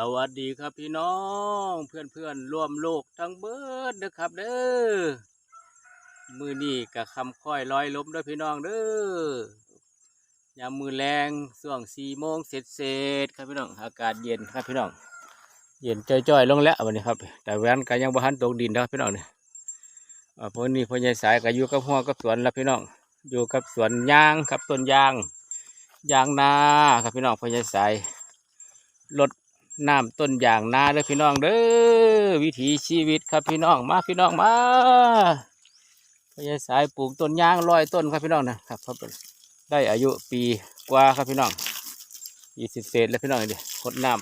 สวัสดีครับพี่น้องเพื่อนเพื่อนๆร่วมโลกทั้งเบิดเด้อครับเด้อมือนี่กับคำค่อยลอยล้มด้อพี่น้องเด้อยามมือแรงช่วงสี่โมงเสร็จเสร็จๆครับพี่น้องอากาศเย็นครับพี่น้อง เย็นจ้อยๆลงแล้ววันนี้ครับ แต่แว้นก็ยังบ่ทันตกดินนะครับพี่น้องเนี่ยอ่าพวกนี้พ่อใหญ่สายก็อยู่กับหัวกับสวนแล้วพี่น้องอยู่กับสวนยางครับต้นยางยางนาครับพี่น้องพ่อใหญ่สายรถ น้ำต้นอย่างนาเด้อพี่น้องเด้อวิถีชีวิตครับพี่น้องมาพี่น้องมาพยายสายปลูกต้นยางร้อยต้นครับพี่น้องนะครับครับได้อายุปีกว่าครับพี่น้องยี่สิบเศษแล้วพี่น้องเดี๋ยวดน้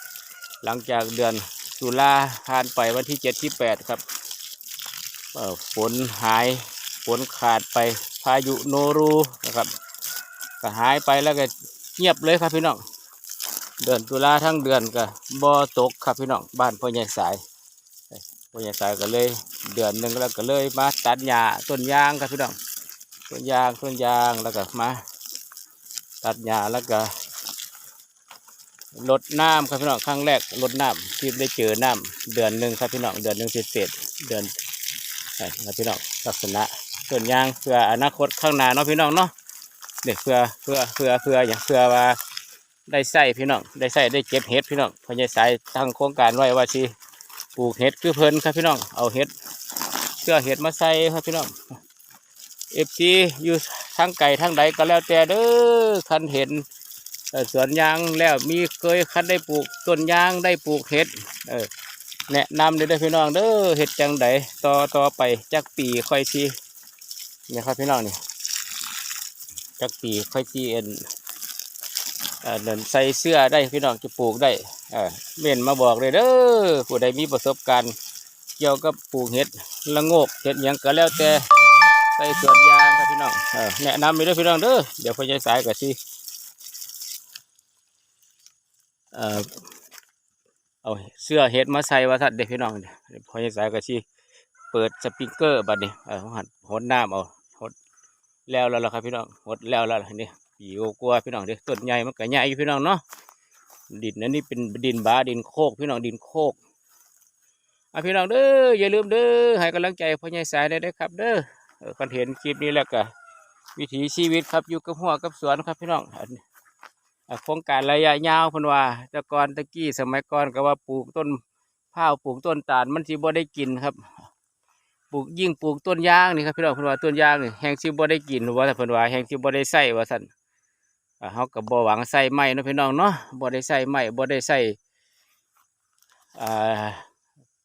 ำหลังจากเดือนตุลาผ่านไปวันที่เจ็ดที่แปดครับฝนหายฝนขาดไปพายุโนรูนะครับก็หายไปแล้วก็เงียบเลยครับพี่น้อง เดือนตุลาทั้งเดือนก็บ่ตกครับพี่น้องบ้านพ่อใหญ่สายพ่อใหญ่สายก็เลยเดือนหนึ่งแล้วก็เลยมาตัดหญ้าต้นยางครับพี่น้องต้นยางต้นยางแล้วก็มาตัดหญ้าแล้วก็ลดน้ำครับพี่น้องครั้งแรกลดน้ำที่ได้เจอน้ำเดือนหนึ่งครับพี่น้องเดือนหนึ่งเศษเดือนครับพี่น้องลักษณะต้นยางเพื่ออนาคตข้างหน้าเนาะพี่น้องเนาะเด็กเพื่อเพื่อเพื่อเพื่ออย่างเพื่อว่า ได้ใส่พี่น้องได้ใส่ได้เก็บเห็ดพี่น้องพญายสายตั้งโครงการไว้ว่าสิปลูกเห็ดคือเพลินครับพี่น้องเอาเห็ดเชื่อเห็ดมาใส่ครับพี่น้องเอฟซีอยู่ทั้งไก่ทั้งใดก็แล้วแต่เด้อคันเห็นสวนยางแล้วมีเคยคันได้ปลูกต้นยางได้ปลูกเห็ดเออแนะนำเลยเด้อพี่น้องเด้อเห็ดจังใดต่อต่อไปจักปีค่อยซีเนี่ยครับพี่น้องนี่จักปีค่อยซีเอ็น เอ่อนั่นใส่เสื้อได้พี่น้องจะปลูกได้เม่นมาบอกเลยเด้อผู้ใดมีประสบการณ์ เกี่ยวกับปลูกเห็ดละโงกเห็ดหยังก็แล้วแต่ใส่สวนยางครับพี่น้องแนะนำไปด้อพี่น้องเด้อเดี๋ยวพ่อใหญ่สายก็สิเออเอาเสื้อเห็ดมาใส่ว่าสัตว์เด็กพี่น้องเดี๋ยวพ่อใหญ่สายก็สิเปิดสปริงเกอร์บัดนี้หัดหดน้ำเอาหดแล้วแล้วล่ะครับพี่น้องหดแล้วแล้วนี่ ปีกลัวาพี่น้องเด้อต้นใหญ่มันก็ใหญ่อยู่พี่น้องเนาะดินนั้นนี่เป็นดินบาดินโคกพี่น้องดินโคกอะพี่น้องเด้ออย่าลืมเด้อให้กำลังใจพ่อใหญ่สายได้เด้ครับ เด้อเออคันเห็นคลิปนี้แล้วก็วิถีชีวิตครับอยู่กับหัวกับสวนครับพี่น้องโครงการระยะยาวพิ่นว่าต่ก่อนตะกี้สมัยก่อนก็ว่าปลูกต้นข้าวปลูกต้นตาลมันสิบ่ได้กินครับปลูกยิ่งปลูกต้นยางนี่ครับพี่น้องพิ่นว่าต้นยางนี่แห้งสิบ่ได้กินว่าแต่พิ่นว่าแห้งสิบ่ได้ใส่ว่าซั่นอ่า เขาก็บ่หวังใส่ไม้เนาะพี่น้องเนาะบ่ได้ใส่ไม้บ่ได้ใส่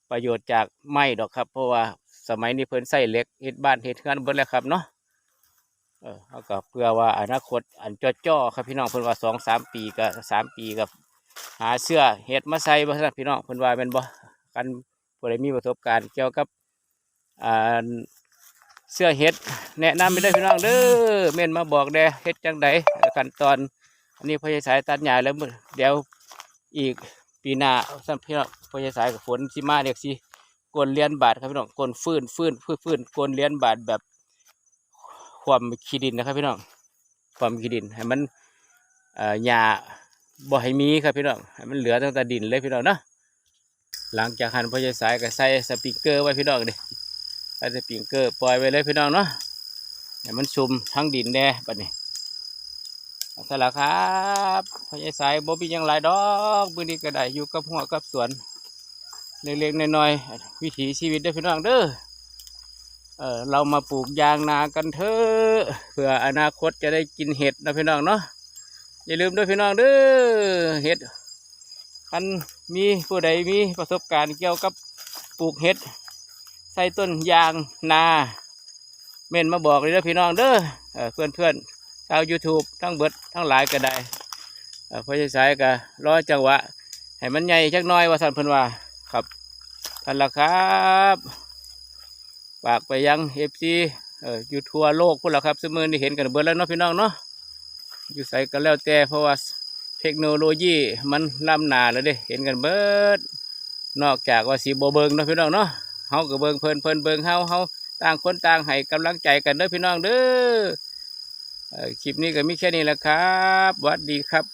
ประโยชน์จากไม้ดอกครับ เพราะว่าสมัยนี้เพิ่นใส่เหล็กเฮ็ดบ้านเฮ็ดงานเบิดแล้วครับเนาะเออเขาก็เพื่อว่าอนาคตอันจ้อๆครับพี่น้องเพิ่นว่าสองสามปีกับสามปีกับหาเสื้อเฮ็ดมาใส่บ่ซั่นพี่น้องเพิ่นว่าแม่นบ่กันผู้ใดมีประสบการณ์เกี่ยวกับอ่า เสื้อเฮ็ดแนะนำไปได้พี่น้องเด้อเม่นมาบอกแด่เฮ็ดจังใดขั้นตอนอันนี้พยาสายตัดหญ้าแล้วเดี๋ยวอีกปีหน้าสัมพี่น้องพยาสายกับฝนสิมาเรียกสิกวนเลียนบาทครับพี่น้องกวนฟื้นฟื้นฟื้นฟื้นกวนเลียนบาทแบบความขี้ดินนะครับพี่น้องความขี้ดินให้มันอ่อหญ้าบ่ให้มีครับพี่น้องให้มันเหลือตั้งแต่ดินเลยพี่น้องเนาะหลังจากหันพยาสายก็ใส่สปริงเกอร์ไว้พี่น้องเดิ ใส่สปริงเกอร์ปล่อยไว้เลยพี่น้องเนาะให้มันซุ่มทั้งดินแน่บัดนี้สละครับพญายสายบ่มียังหลายดอกมื้อนี้ก็ได้อยู่กับหัวกับสวนเล็กๆน้อยๆวิถีชีวิตเด้พี่น้องเด้อเออเรามาปลูกยางนากันเถอะเพื่ออนาคตจะได้กินเห็ดนะพี่น้องเนาะอย่าลืมด้วยพี่น้องเด้อเห็ดคันมีผู้ใดมีประสบการณ์เกี่ยวกับปลูกเห็ด ใส่ต้นยางนาเม่นมาบอกเลยนะพี่น้องเด้อเพื่อนเพื่อนชาว YouTube ทั้งเบิดทั้งหลายก็ได้พอใช้สายก็รอจังหวะให้มันใหญ่จักน้อยว่าสันเพิ่นว่าครับท่านละครับฝากไปยังเอฟซีอยู่ทั่วโลกพุ่นละครับสมือนี่เห็นกันเบิดแล้วเนาะพี่น้องเนาะอยู่ใส่กันแล้วแต่เพราะว่าเทคโนโลยีมันล้ำหนาแล้วเด้เห็นกันเบิด นอกจากว่าสีโบเบิงเนาะพี่น้องเนาะ เฮาก็เบิ่งเพิ่นเพิ่นเบิ่งเฮาเฮาต่างคนต่างให้กำลังใจกันเด้อพี่น้องเด้อเอ่อคลิปนี้ก็มีแค่นี้แหละครับสวัสดีครับ